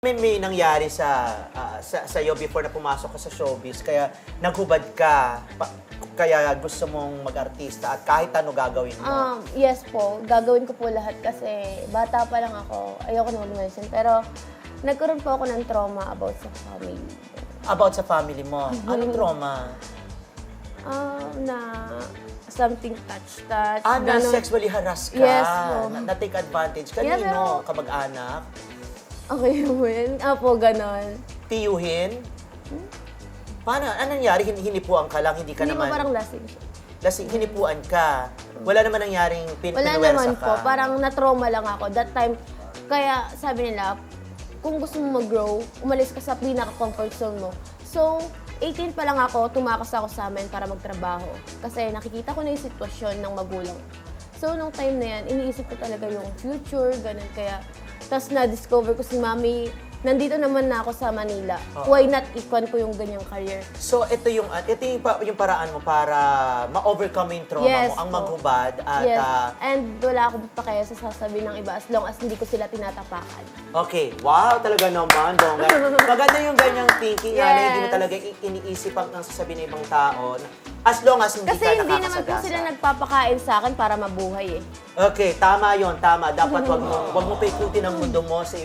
may, may nangyari sa, ah, sa sa'yo before na pumasok ka sa showbiz, kaya naghubad ka, pa- kaya gusto mong mag-artista at kahit ano gagawin mo? Um, yes po, gagawin ko po lahat kasi bata pa lang ako, ayoko na mag-mention. Pero nagkaroon po ako ng trauma about sa family. About sa family mo, anong trauma? Um, na something touch-touch. Ah, na ganun. sexually harass ka, Yes, po. na, na-take advantage. Yeah, Kanino? pero- Kamag-anak? Okay yun. Apo, ganon. Tiyuhin? Paano? Ano nangyari? Hin- Hinipuan ka lang, hindi ka Hindi po naman... parang lasing siya. Lasing, hinipuan ka. Wala naman nangyaring pin Wala pinuwersa naman ka. po. Parang na-trauma lang ako. That time, kaya sabi nila, kung gusto mo mag-grow, umalis ka sa pinaka-comfort zone mo. So, 18 pa lang ako, tumakas ako sa amin para magtrabaho. Kasi nakikita ko na yung sitwasyon ng magulang. So, nung time na yan, iniisip ko talaga yung future, ganun. Kaya, tapos na-discover ko si mami, nandito naman na ako sa Manila. Oo. Why not ikon ko yung ganyang career? So, ito yung, at ito yung, pa- yung paraan mo para ma-overcome yung trauma Yes mo, ang po. maghubad at yes. ah, And wala akong pakaya sa sasabihin ng iba as long as hindi ko sila tinatapakan. Okay, wow, talaga naman, bongga. Maganda yung ganyang thinking, yes. Yes. hindi mo talaga i- iniisip ang ang sasabihin ng ibang tao. As long as hindi Kasi ka hindi naman po nakakasagasa. sila nagpapakain sa akin para mabuhay eh. Okay, tama yon tama. Dapat wag mo, wag mo paikutin ang mundo mo sa